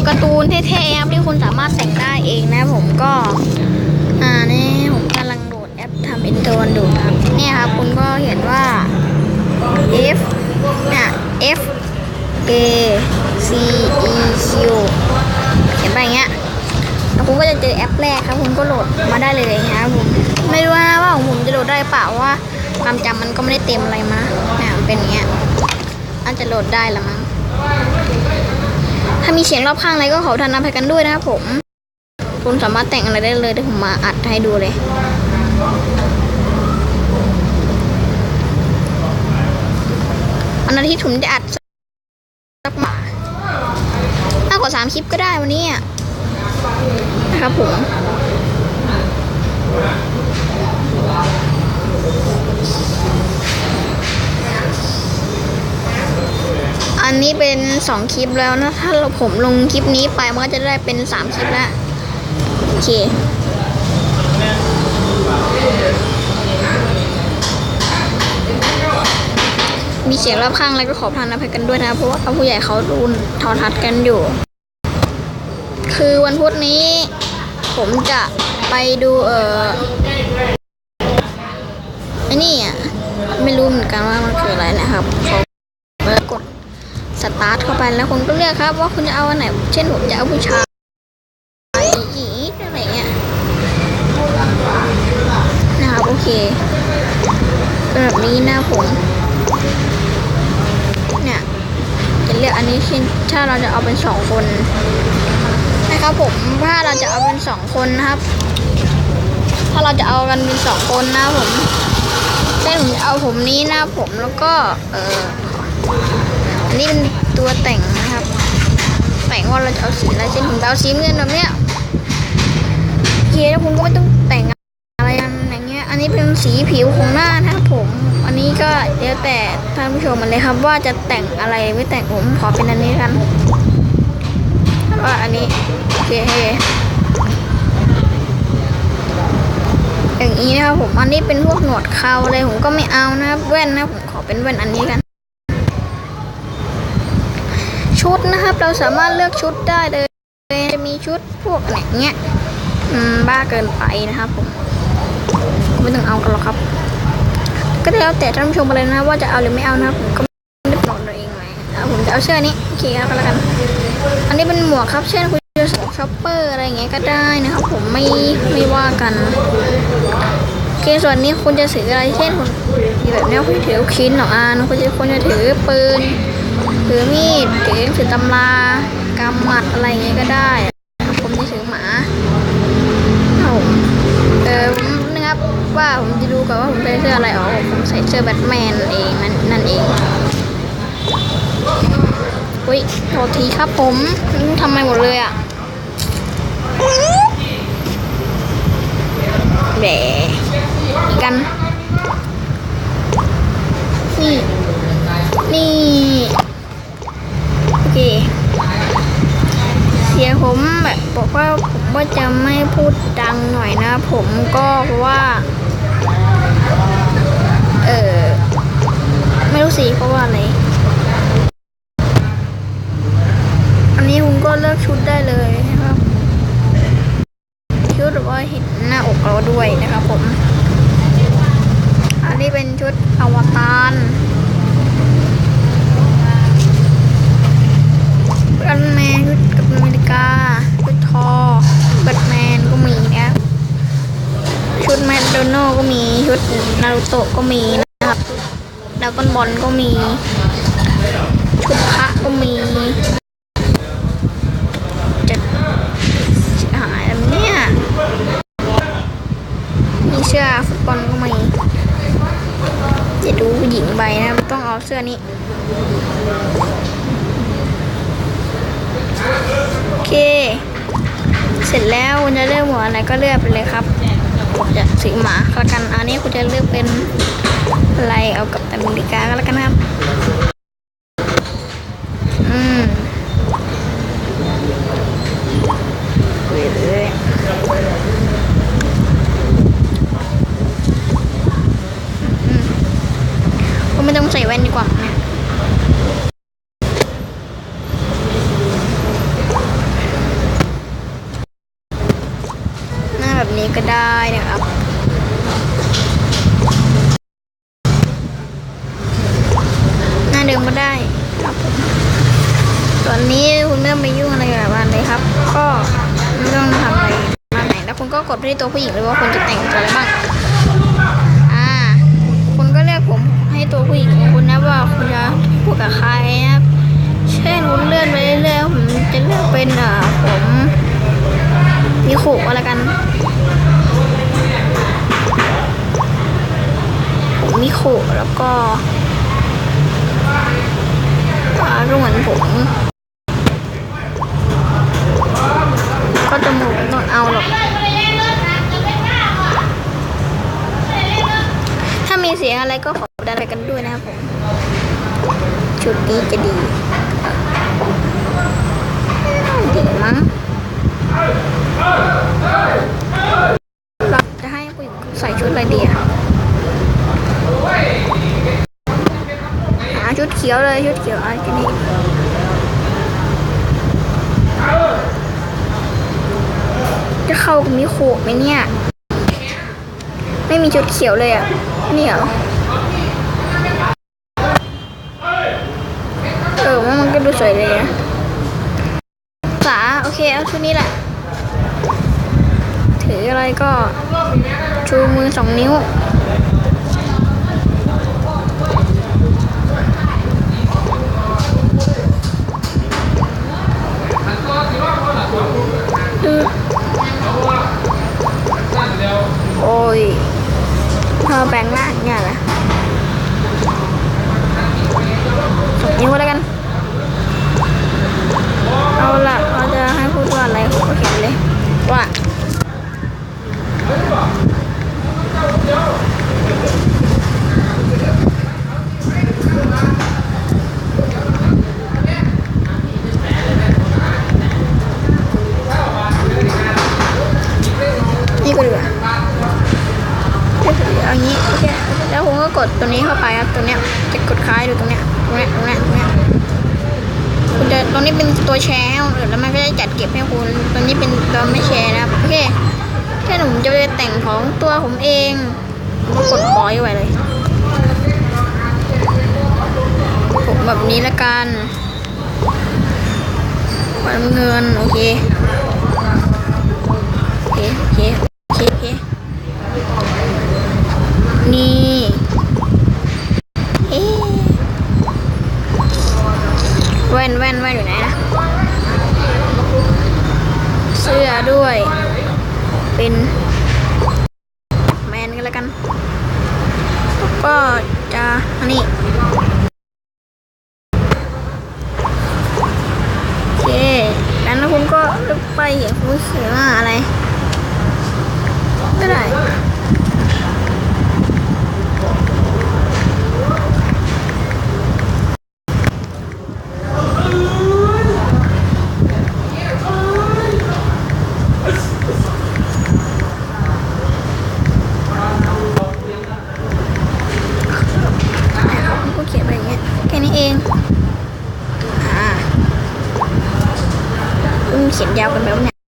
ตัวการ์ตูนเท่ๆครับที่คุณสามารถแต่งได้เองนะผมก็ อ่านี่ผมกำลังโหลดแอปทำอินโทรดูครับเนี่ยครับคุณก็เห็นว่า F เนี่ย F A C E Q เห็นไปอย่างเงี้ยแล้วคุณก็จะเจอแอปแรกครับคุณก็โหลดมาได้เลยนะครับผมไม่รู้นะว่าของผมจะโหลดได้เปล่าว่าความจำมันก็ไม่ได้เต็มอะไรมาเนี่ยเป็นอย่างเงี้ยอาจจะโหลดได้ละมั้งามีเสียงรอบข้างอะไรก็ขอทานอภัยกันด้วยนะครับผม คุณสามารถแต่งอะไรได้เลยเดี๋ยวผมมาอัดให้ดูเลยวันอาทิตย์ผมจะอัดสักมากกว่าสามคลิปก็ได้วันนี้อะนะครับผม อันนี้เป็นสองคลิปแล้วนะ ถ้าเราผมลงคลิปนี้ไปมันก็จะได้เป็นสามคลิปแล้ว โอเคมีเสียงรอบข้างแล้วก็ขอพานอภัยกันด้วยนะ เพราะว่าผู้ใหญ่เขาดูทอทัศน์กันอยู่ คือวันพุธนี้ ผมจะไปดูเออไอ้นี่อะ ไม่รู้เหมือนกันว่ามันคืออะไรนะครับขอแล้วกด สตาร์ทเข้าไปแล้วคุณก็เลือกครับว่าคุณจะเอาอันไหน เช่นผมจะเอาผู้ชายหญิงอะไรเงี้ยนะครับโอเคเป็นแบบนี้นะผมเนี่ยจะเลือกอันนี้เช่นถ้าเราจะเอาเป็นสองคนนะครับผมถ้าเราจะเอาเป็นสองคนนะครับ ถ้าเราจะเอากันเป็นสองคนนะผมเช่นผมจะเอาผมนี้นะผมแล้วก็เออ อันนี้เป็นตัวแต่งนะครับ แต่งว่าเราจะเอาสีอะไรเช่นผมเอาสีเงินแบบเนี้ยโอเคแล้วผมก็ไม่ต้องแต่งอะไรกันอย่างเงี้ย อันนี้เป็นสีผิวของหน้านะครับผม อันนี้ก็แล้วแต่ท่านผู้ชมมันเลยครับ ว่าจะแต่งอะไรไม่แต่งผมขอเป็นอันนี้กันว่าอันนี้โอเคอย่างนี้นะครับผม อันนี้เป็นพวกหนวดเคราอะไรผมก็ไม่เอานะครับแว่นนะผมขอเป็นแว่นอันนี้กัน ชุดนะครับ เราสามารถเลือกชุดได้เลยจะมีชุดพวกอะไรเงี้ยบ้าเกินไปนะครับผมไม่ต้องเอากันหรอกครับ ก็แล้วแต่ท่านผู้ชมไปเลยนะว่าจะเอาหรือไม่เอานะครับผมก็ไม่ได้กำหนดตัวเองไว้เอาผมจะเอาเสื้อนี้โอเคครับก็แล้วกัน อันนี้เป็นหมวกครับ เช่นคุณจะใส่ช็อปเปอร์อะไรเงี้ยก็ได้นะครับ ผมไม่ไม่ว่ากันโอเคส่วนนี้คุณจะถืออะไรเช่นคุณมีแบบนี้คุณถือคินหรออานคุณจะคุณจะถือปืน ถือมีดถือถือตำรากำหมัดอะไรอย่างเงี้ยก็ได้ผมจะถือหมาเอาเออผมนะครับว่าผมจะดูก่อนว่าผมใส่เสื้ออะไรอ๋อผมใส่เสื้อแบทแมนเองนั่นนั่นเองอุ้ยโทษทีครับผมทำไมหมดเลยอะแหมกันนี่ นี่ โอเค เสียผมแบบบอกว่าผมว่าจะไม่พูดดังหน่อยนะ ผมก็เพราะว่า เออไม่รู้สิเพราะว่าอะไรอันนี้ผมก็เลือกชุดได้เลยนะครับชุดแบบว่าเห็นหน้าอกเราด้วยนะครับผม อันนี้เป็นชุดอวตาร แบทแมนชุดกับอเมริกาชุดทอแบทแมนก็มีนะครับชุดแมคโดนัลด์ก็มีชุดนารูโตะก็มีนะครับดราก้อนบอลก็มีชุดพระก็มีจะหายแล้วเนี่ยมีเสื้อฟุตบอลก็มีจะดูหญิงใบนะต้องเอาเสื้อนี้ โอเค เสร็จแล้วคุณจะเลือกหมวดอะไรก็เลือกไปเลยครับผมจะสีหมาละกัน อันนี้คุณจะเลือกเป็นอะไรเอากับอเมริกาก็แล้วกันครับ อืมเรื่อยๆอืมผมไม่ต้องใส่แว่นดีกว่าเนี่ย ก็ได้นะครับหน้าเดิมก็ได้ครับส่วนนี้คุณไม่ต้องไปยุ่งอะไรกับมันเลยครับ ก็ไม่ต้องทำอะไรมากไหนแล้วคุณก็กดไปที่ตัวผู้หญิงเลยว่าคุณจะแต่งตัวอะไรบ้างอ่าคุณก็เรียกผมให้ตัวผู้หญิงของคุณนะว่าคุณจะพูดกับใครนะครับเช่นคุณเลื่อนไปเรื่อยๆผมจะเลือกเป็นอ่าผม มีขู่ก็แล้วกันผมมีขู่แล้วก็อาก็เหมือนผมก็จมูกต้องเอาหรอกถ้ามีเสียงอะไรก็ขอดันไปกันด้วยนะครับผม ชุดนี้จะดีมั้งเราจะให้ผู้หญิงใส่ชุดอะไรดีอะหาชุดเขียวเลยชุดเขียวอันนี่จะเข้ากับมิโคะไหมเนี่ย ไม่มีชุดเขียวเลยอะนี่เหรอเออมันก็ดูสวยเลยนะสาโอเคเอาชุดนี้แหละ ถืออะไรก็ชูมือสองนิ้ว โอ้ยเธอแปลงร่างเนี่ยแหละ นี้เข้าไปครับตัวเนี้ยจะกดคล้ายดูตรงเนี้ยตรงเนี้ยตรงเนี้ยตรงเนี้ยคุณจะตรงนี้เป็นตัวแชร์ให้คนอื่นแล้วมันก็จะจัดเก็บให้คุณตัวนี้เป็นตัวไม่แชร์นะครับโอเคแค่ผมจะไปแต่งของตัวผมเองผมก็กดปล่อยไว้เลย ผมแบบนี้ละกันวันเงินโอเค ด้วย เป็น อืมเขีย